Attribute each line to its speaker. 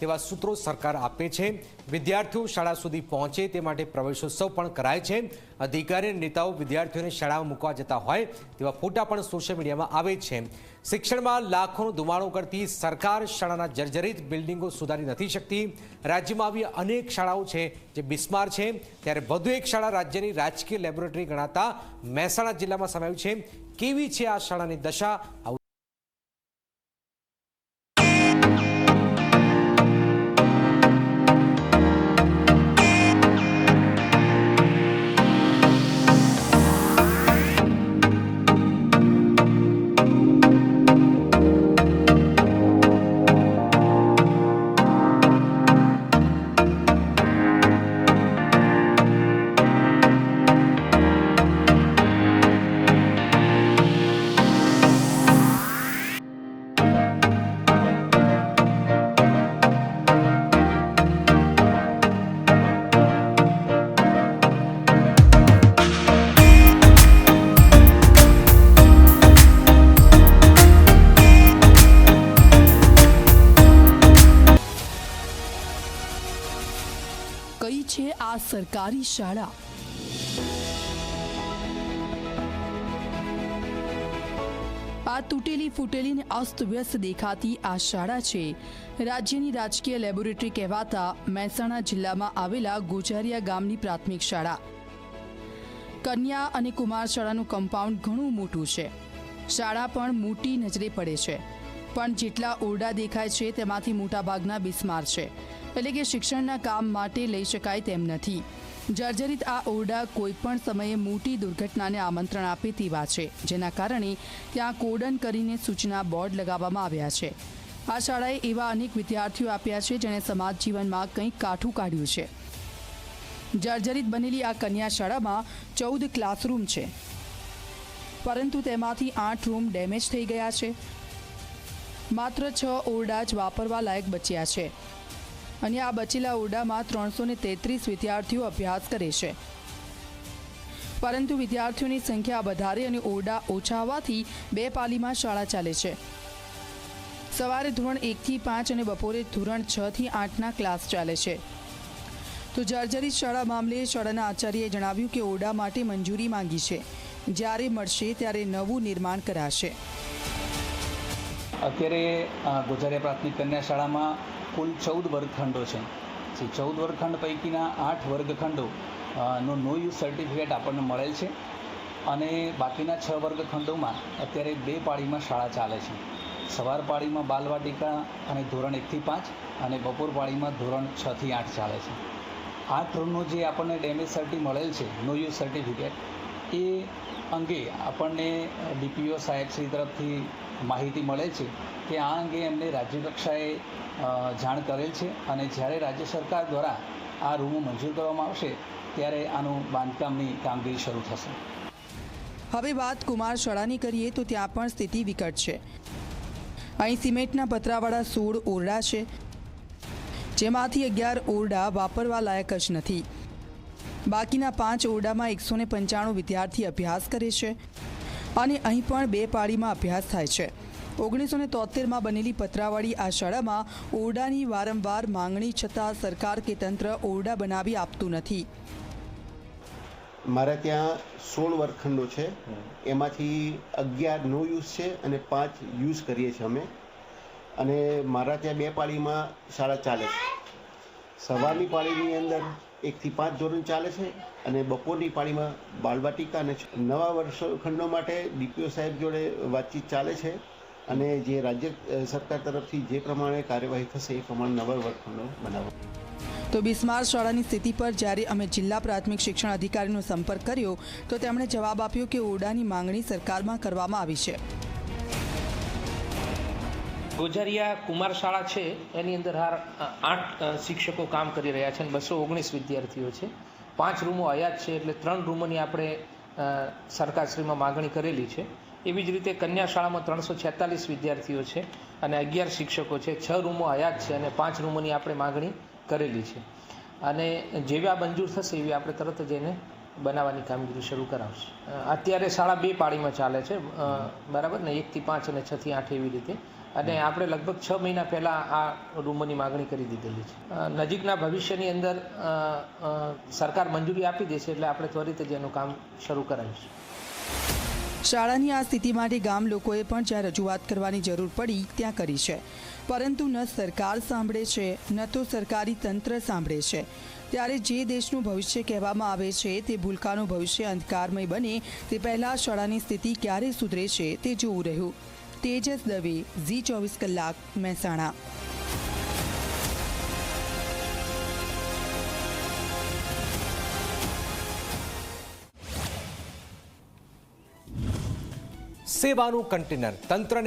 Speaker 1: તેવા સૂત્રો સરકાર આપે છે. વિદ્યાર્થીઓ શાળા સુધી પહોંચે તે માટે પ્રવેશોત્સવ પણ કરાય છે. અધિકારી નેતાઓ વિદ્યાર્થીઓને શાળામાં મૂકવા જતા હોય તેવા ફોટા પણ સોશિયલ મીડિયામાં આવે છે. શિક્ષણમાં લાખોનો ધુમાડો કરતી સરકાર શાળાના જર્જરિત બિલ્ડિંગો સુધારી નથી શકતી. રાજ્યમાં આવી અનેક શાળાઓ છે જે બિસ્માર છે. ત્યારે વધુ એક શાળા રાજ્યની રાજકીય લેબોરેટરી ગણાતા મહેસાણા જિલ્લામાં સમાયું છે. કેવી છે આ શાળાની દશા?
Speaker 2: કઈ છે આ સરકારી શાળા. આ તૂટેલી ફૂટેલી ને અસ્તવ્યસ્ત દેખાતી આ શાળા છે. રાજ્યની રાજકીય લેબોરેટરી કહેવાતા મહેસાણા જિલ્લામાં આવેલા ગોજારિયા ગામની પ્રાથમિક શાળા. કન્યા અને કુમાર શાળાનું કમ્પાઉન્ડ ઘણું મોટું છે. શાળા પણ મોટી નજરે પડે છે. પણ જેટલા ઓરડા દેખાય છે તેમાંથી મોટાભાગના બિસ્માર છે. એટલે કે શિક્ષણના કામ માટે લઈ શકાય તેમ નથી. જર્જરિત આ ઓરડા કોઈપણ સમયે મોટી દુર્ઘટનાને આમંત્રણ આપે તેવા છે, જેના કારણે ત્યાં કોડન કરીને સૂચના બોર્ડ લગાવવામાં આવ્યા છે. આ શાળાએ એવા અનેક વિદ્યાર્થીઓ આપ્યા છે, જેણે સમાજ જીવનમાં કંઈક કાઠું કાઢ્યું છે. જર્જરિત બનેલી આ કન્યા શાળામાં ચૌદ ક્લાસરૂમ છે. પરંતુ તેમાંથી આઠ રૂમ ડેમેજ થઈ ગયા છે. માત્ર છ ઓરડા જ વાપરવા લાયક બચ્યા છે. અને આ બચેલા ઓરડામાં ત્રણસો તેત્રીસ વિદ્યાર્થીઓ અભ્યાસ કરે છે. પરંતુ વિદ્યાર્થીઓની સંખ્યા વધારે અને ઓરડા ઓછા હોવાથી બે પાલીમાં શાળા ચાલે છે. સવારે ધોરણ એકથી પાંચ અને બપોરે ધોરણ છ થી આઠના ક્લાસ ચાલે છે. તો જર્જરિત શાળા મામલે શાળાના આચાર્યએ જણાવ્યું કે ઓરડા માટે મંજૂરી માંગી છે. જ્યારે મળશે ત્યારે નવું નિર્માણ કરાશે.
Speaker 3: અત્યારે ગોઝારિયા પ્રાથમિક કન્યા શાળામાં કુલ ચૌદ વર્ગખંડો છે. જે ચૌદ વર્ગખંડ પૈકીના આઠ વર્ગખંડો નો નો યુઝ સર્ટિફિકેટ આપણને મળેલ છે. અને બાકીના છ વર્ગખંડોમાં અત્યારે બે પાળીમાં શાળા ચાલે છે. સવાર પાળીમાં બાલવાટિકા અને ધોરણ એકથી પાંચ અને બપોર પાળીમાં ધોરણ છથી આઠ ચાલે છે. આઠ રૂમનો જે આપણને ડેમેજ સર્ટી મળેલ છે, નો યુઝ સર્ટિફિકેટ એ અંગે આપણને ડીપીઓ સાહેબશ્રી તરફથી માહિતી મળે છે કે આ અંગે એમને રાજ્ય કક્ષાએ જાણ કરેલ છે અને જ્યારે રાજ્ય સરકાર દ્વારા આ રૂમો મંજૂર કરવામાં આવશે, ત્યારે આનું બાંધકામની કામગીરી શરૂ થશે.
Speaker 2: હવે વાત કુમાર શાળાની કરીએ તો ત્યાં પણ સ્થિતિ વિકટ છે. અહીં સિમેન્ટના પતરાવાળા સોળ ઓરડા છે, જેમાંથી અગિયાર ઓરડા વાપરવા લાયક જ નથી. બાકીના પાંચ ઓરડામાં એકસો ને પંચાણું વિદ્યાર્થી અભ્યાસ કરે છે અને અહીં પણ બે પાળીમાં અભ્યાસ થાય છે. ઓગણીસો ને તોતેરમાં બનેલી પતરાવાળી આ શાળામાં ઓરડાની વારંવાર માંગણી છતાં સરકાર કે તંત્ર ઓરડા બનાવી આપતું નથી.
Speaker 4: મારા ત્યાં સોળ વર્ગખંડો છે. એમાંથી અગિયાર નો યુઝ છે અને પાંચ યુઝ કરીએ છીએ અમે. અને મારા ત્યાં બે પાળીમાં શાળા ચાલે છે. સવારની પાળીની અંદર એકથી પાંચ ધોરણ ચાલે છે અને બપોરની પાળીમાં બાળવાટિકા અને નવા વર્ષખંડો માટે ડીપીઓ સાહેબ જોડે વાતચીત ચાલે છે અને જે રાજ્ય સરકાર તરફથી જે પ્રમાણે કાર્યવાહી થશે એ પ્રમાણે નવા વર્ગખંડો બનાવવા
Speaker 2: તો બિસ્માર શાળાની સ્થિતિ પર જ્યારે અમે જિલ્લા પ્રાથમિક શિક્ષણ અધિકારીનો સંપર્ક કર્યો, તો તેમણે જવાબ આપ્યો કે ઓરડાની માંગણી સરકારમાં કરવામાં આવી છે.
Speaker 5: ગોઝારિયા કુમાર શાળા છે. એની અંદર હાર આઠ શિક્ષકો કામ કરી રહ્યા છે અને બસો ઓગણીસ વિદ્યાર્થીઓ છે. પાંચ રૂમો આયાત છે એટલે ત્રણ રૂમોની આપણે સરકારશ્રીમાં માગણી કરેલી છે. એવી જ રીતે કન્યા શાળામાં ત્રણસો છેતાલીસ વિદ્યાર્થીઓ છે અને અગિયાર શિક્ષકો છે. છ રૂમો આયાત છે અને પાંચ રૂમોની આપણે માગણી કરેલી છે. અને જેવી આ મંજૂર થશે એવી આપણે તરત જ એને બનાવવાની કામગીરી શરૂ કરાવશે. અત્યારે શાળા બે પાળીમાં ચાલે છે. બરાબર ને? એકથી પાંચ અને છથી આઠ એવી રીતે. અને આપણે લગભગ છ મહિના પહેલાં આ રૂમોની માગણી કરી દીધેલી છે. નજીકના ભવિષ્યની અંદર સરકાર મંજૂરી આપી દેશે એટલે આપણે ત્વરિત જ એનું કામ શરૂ કરાવીશું.
Speaker 2: શાળાની આ સ્થિતિ માટે ગામ લોકોએ પણ જ્યાં રજૂઆત કરવાની જરૂર પડી ત્યાં કરી છે. પરંતુ ન સરકાર સાંભળે છે ન તો સરકારી તંત્ર સાંભળે છે. ત્યારે જે દેશનું ભવિષ્ય કહેવામાં આવે છે તે ભૂલકાનું ભવિષ્ય અંધકારમય બને તે પહેલાં શાળાની સ્થિતિ ક્યારે સુધરે છે તે જોવું રહ્યું. તેજસ દવે ઝી ચોવીસ કલાક મહેસાણા.
Speaker 1: સેવાનું કન્ટેનર તંત્રને